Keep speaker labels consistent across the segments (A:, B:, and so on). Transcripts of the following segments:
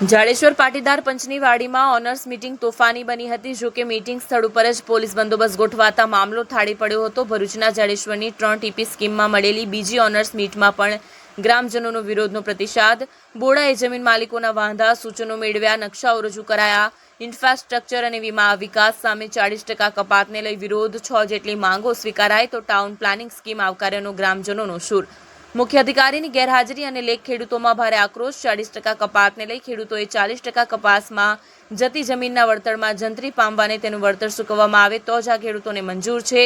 A: જાડેશ્વર પાટીદાર પંચની વાડીમાં owners meeting તોફાની બની હતી, જો કે મીટિંગ સ્થળ ઉપર જ પોલીસ બંદોબસ્ત ગોઠવાતા મામલો થાળી પડ્યો હતો. ભરૂચના જાડેશ્વરની ત્રણ ટીપી સ્કીમમાં મળેલી બીજી ઓનર્સ મીટમાં પણ ગ્રામજનોનો વિરોધનો પ્રતિસાદ. બોડાએ જમીન માલિકોના વાંધા, સૂચનો મેળવ્યા, નકશાઓ રજૂ કરાયા. ઇન્ફ્રાસ્ટ્રક્ચર અને વીમા વિકાસ સામે ચાળીસ ટકા કપાતને લઈ વિરોધ. છ જેટલી માંગો સ્વીકારાય તો ટાઉન પ્લાનિંગ સ્કીમ આવકાર્યનો ગ્રામજનોનો સૂર મુખ્ય અધિકારીની ગેરહાજરી અને લેખ ખેડૂતોમાં ભારે આક્રોશ. ચાળીસ ટકા કપાતને લઈ ખેડૂતોએ ચાલીસ ટકા કપાસમાં જતી જમીનના વળતરમાં જંત્રી પામવાને તેનું વળતર ચૂકવવામાં આવે તો જ આ ખેડૂતોને મંજૂર છે.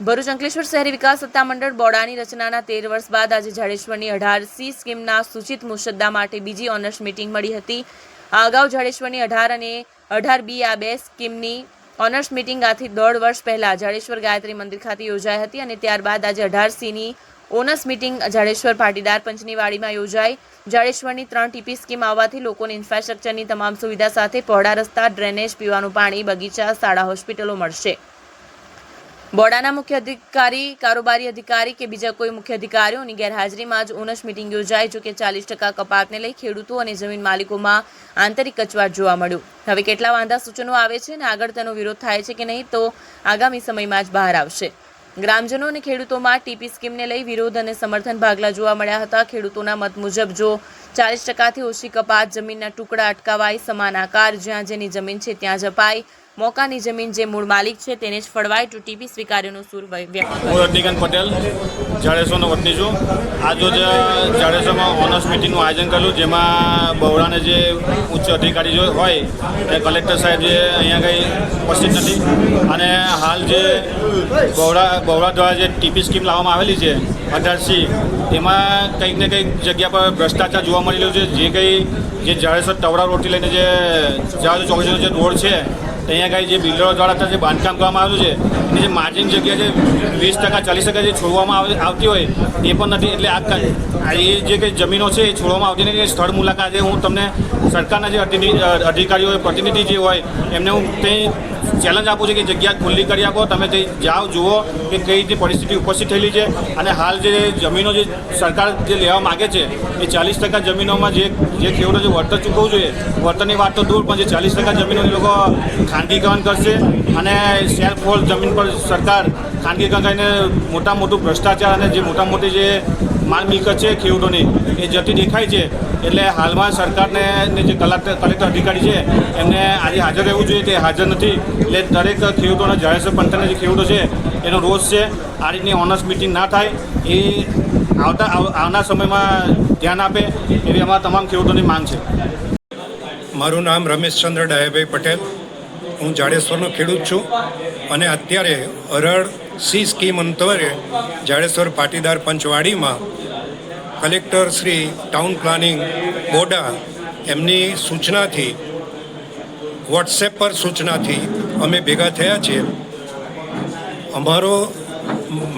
A: ભરૂચ અંકલેશ્વર શહેરી વિકાસ સત્તામંડળ બોર્ડાની રચનાના તેર વર્ષ બાદ આજે જાડેશ્વરની અઢાર સી સ્કીમના સૂચિત મુસદ્દા માટે બીજી ઓનર્સ મીટિંગ મળી હતી. આ અગાઉ જાડેશ્વરની અઢાર અને અઢાર બી આ બે સ્કીમની ઓનર્સ મિટિંગ આથી દોઢ વર્ષ પહેલાં જાડેશ્વર ગાયત્રી મંદિર ખાતે યોજાઈ હતી અને ત્યારબાદ આજે અઢાર સીની ઓનર્સ મિટિંગ જાડેશ્વર પાટીદાર પંચની વાડીમાં યોજાઈ. જાડેશ્વરની ત્રણ ટીપી સ્કીમ આવવાથી લોકોને ઇન્ફ્રાસ્ટ્રક્ચરની તમામ સુવિધા સાથે પહોળા રસ્તા ડ્રેનેજ પીવાનું પાણી, બગીચા, શાળા, હોસ્પિટલો મળશે. બોર્ડાના મુખ્ય અધિકારી, કારોબારી અધિકારી કે બીજા કોઈ મુખ્ય અધિકારીઓની ગેરહાજરીમાં જ ઉનસ મિટિંગ યોજાઈ જો કે ચાલીસ ટકા કપાતને લઈ ખેડૂતો અને જમીન માલિકોમાં આંતરિક કચવાટ જોવા મળ્યું. હવે કેટલા વાંધા સૂચનો આવે છે અને આગળ તેનો વિરોધ થાય છે કે નહીં, તો આગામી સમયમાં જ બહાર આવશે. ગ્રામજનો અને ખેડૂતોમાં ટીપી સ્કીમને લઈ વિરોધ અને સમર્થન ભાગલા જોવા મળ્યા હતા. ખેડૂતોના મત મુજબ જો ચાલીસ ટકાથી ઓછી કપાત જમીનના ટુકડા અટકાવાય, સમાન આકાર જ્યાં જેની જમીન છે ત્યાં જ અપાય મોકાની જમીન જે મૂળ માલિક છે તેને જ ફળવાય તો ટીપી સ્વીકાર્યનો સૂર
B: હું રજનીકાંત પટેલ જાડેશ્વરનો વતની છું. આજરોજ જાડેશ્વરમાં ઓનર્સ મિટિંગનું આયોજન કરેલું જેમાં બહોળાને જે ઉચ્ચ અધિકારી હોય, એ કલેક્ટર સાહેબ જે અહીંયા કંઈ ઉપસ્થિત નથી. અને હાલ જે બહોળા બહોળા દ્વારા જે ટીપી સ્કીમ લાવવામાં આવેલી છે અઢારસી એમાં કંઈક ને કંઈક જગ્યા પર ભ્રષ્ટાચાર જોવા મળી રહ્યો છે. જે કંઈ, જે જાડેસર તવડા રોડથી લઈને જે જાડેસર ચોકડીનો જે રોડ છે અહીંયા કાંઈ જે બિલ્ડરો દ્વારા અત્યારે જે બાંધકામ કરવામાં આવ્યું છે, એની જે માર્જિન જગ્યા જે વીસ ટકા ચાલીસ ટકા જે છોડવામાં આવે- આવતી હોય, એ પણ નથી, એટલે આ એ જે કંઈ જમીનો છે એ છોડવામાં આવતી નથી સ્થળ મુલાકાતે હું તમને સરકારના જે અધિકારીઓ પ્રતિનિધિ જે હોય એમને હું તે ચેલેન્જ આપું છું કે જગ્યા ખુલ્લી કરી આપો તમે તે જાઓ જુઓ કે કઈ રીતે પરિસ્થિતિ ઉપસ્થિત થયેલી છે અને હાલ જે જમીનો જે સરકાર જે લેવા માગે છે એ ચાલીસ ટકા જમીનોમાં જે જે ખેડૂતો જે વળતર ચૂકવવું જોઈએ વળતરની વાત તો દૂર પણ જે ચાલીસ ટકા જમીનો લોકો ખાનગીકરણ કરશે અને સેલ્ફ હોલ્ડ જમીન પર સરકાર ખાનગીકરણ કરીને મોટા મોટું ભ્રષ્ટાચાર અને જે મોટા મોટી જે માલ મિલકત છે, ખેડૂતોની. એ જતી દેખાય છે. એટલે હાલમાં સરકારને જે કલેક્ટર કલેક્ટર અધિકારી છે, એમને આજે હાજર રહેવું જોઈએ. તે હાજર નથી. એટલે દરેક ખેડૂતોના જાહેર પંથકના જે ખેડૂતો છે, એનો રોષ છે. આ રીતની ઓનર્સ મિટિંગ ના થાય. એ આવતા, આવ- આવનાર સમયમાં ધ્યાન આપે એવી અમારા તમામ ખેડૂતોની માંગ છે.
C: મારું નામ રમેશચંદ્ર ડાયાભાઈ પટેલ. હું જાડેશ્વરનો ખેડૂત છું. અને અત્યારે અરળ સી સ્કીમ અંતરે જાડેશ્વર પાટીદાર પંચવાડીમાં કલેક્ટર શ્રી ટાઉન પ્લાનિંગ બોડા એમની સૂચનાથી વોટ્સએપ પર સૂચનાથી અમે ભેગા થયા છીએ. અમારો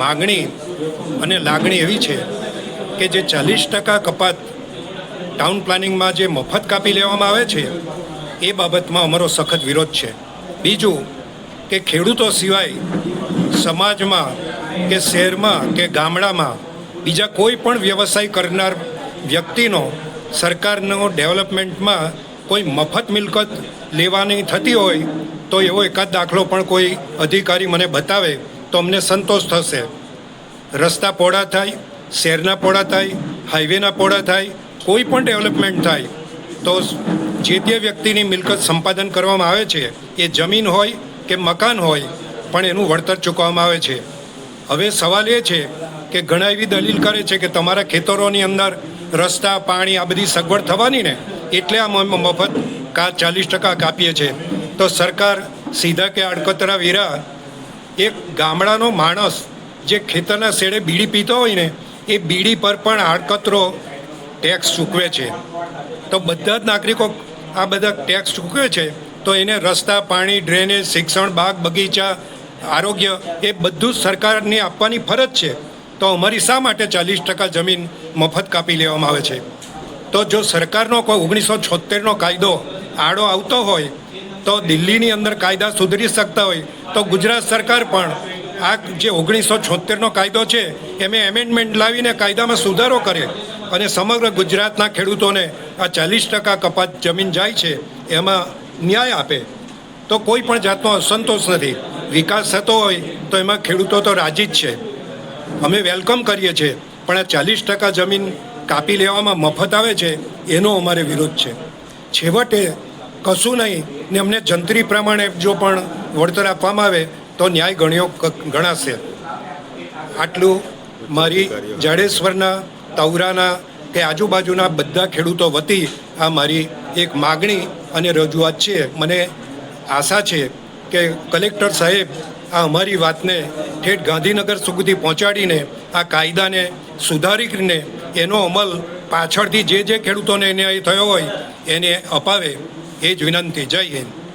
C: માગણી અને લાગણી એવી છે કે જે ચાલીસ ટકા કપાત ટાઉન પ્લાનિંગમાં જે મફત કાપી લેવામાં આવે છે, એ બાબતમાં અમારો સખત વિરોધ છે. બીજું કે ખેડૂતો સિવાય સમાજમાં કે શહેરમાં કે ગામડામાં બીજા કોઈ પણ વ્યવસાય કરનાર વ્યક્તિનો સરકારનો ડેવલપમેન્ટમાં કોઈ મફત મિલકત લેવાની થતી હોય તો એવો એકાદ દાખલો પણ કોઈ અધિકારી મને બતાવે તો અમને સંતોષ થશે. રસ્તા પહોળા થાય, શહેરના પહોળા થાય, હાઈવેના પહોળા થાય, કોઈ પણ ડેવલપમેન્ટ થાય, તો જે તે વ્યક્તિની મિલકત સંપાદન કરવામાં આવે છે, એ જમીન હોય કે મકાન હોય પણ એનું વળતર ચૂકવવામાં આવે છે. હવે સવાલ એ છે કે ઘણા એવી દલીલ કરે છે કે તમારા ખેતરોની અંદર રસ્તા, પાણી, આ બધી સગવડ થવાની ને, એટલે આ મફત કા ચાલીસ ટકા કાપીએ છે. તો સરકાર સીધા કે આડકતરા વેરા એક ગામડાનો માણસ જે ખેતરના શેડે બીડી પીતો હોય ને, એ બીડી પર પણ આડકતરો ટેક્સ ચૂકવે છે. તો બધા જ નાગરિકો આ બધા ટેક્સ ચૂકવે છે, તો એને રસ્તા, પાણી, ડ્રેનેજ, શિક્ષણ, બાગ બગીચા આરોગ્ય એ બધું જ સરકારની આપવાની ફરજ છે. તો અમારી શા માટે ચાલીસ ટકા જમીન મફત કાપી લેવામાં આવે છે? તો જો સરકારનો કોઈ ઓગણીસો છોતેરનો કાયદો આડો આવતો હોય, તો દિલ્હીની અંદર કાયદા સુધરી શકતા હોય, તો ગુજરાત સરકાર પણ આ જે ઓગણીસો છોતેરનો કાયદો છે, એમે એમેન્ડમેન્ટ લાવીને કાયદામાં સુધારો કરે અને સમગ્ર ગુજરાતના ખેડૂતોને આ ચાલીસ ટકા કપાત જમીન જાય છે, એમાં ન્યાય આપે. તો કોઈ પણ જાતનો અસંતોષ નથી. વિકાસ થતો હોય તો એમાં ખેડૂતો તો રાજી જ છે. અમે વેલકમ કરીએ છીએ, પણ આ ચાલીસ ટકા જમીન કાપી લેવામાં મફત આવે છે, એનો અમારે વિરોધ છે. છેવટે કશું નહીં, ને અમને જંત્રી પ્રમાણે જો પણ વળતર આપવામાં આવે, તો ન્યાય ગણ્યો ગણાશે. આટલું મારી જાડેશ્વરના તવરાના કે આજુબાજુના બધા ખેડૂતો વતી આ મારી એક માગણી અને રજૂઆત છે. મને આશા છે કે કલેક્ટર સાહેબ, આ અમારી વાતને ઠેઠ ગાંધીનગર સુધી પહોંચાડીને, આ કાયદાને સુધારીને એનો અમલ પાછળથી જે જે ખેડૂતોને ન્યાય થયો હોય, એને અપાવે, એ જ વિનંતી. જય હિન્દ.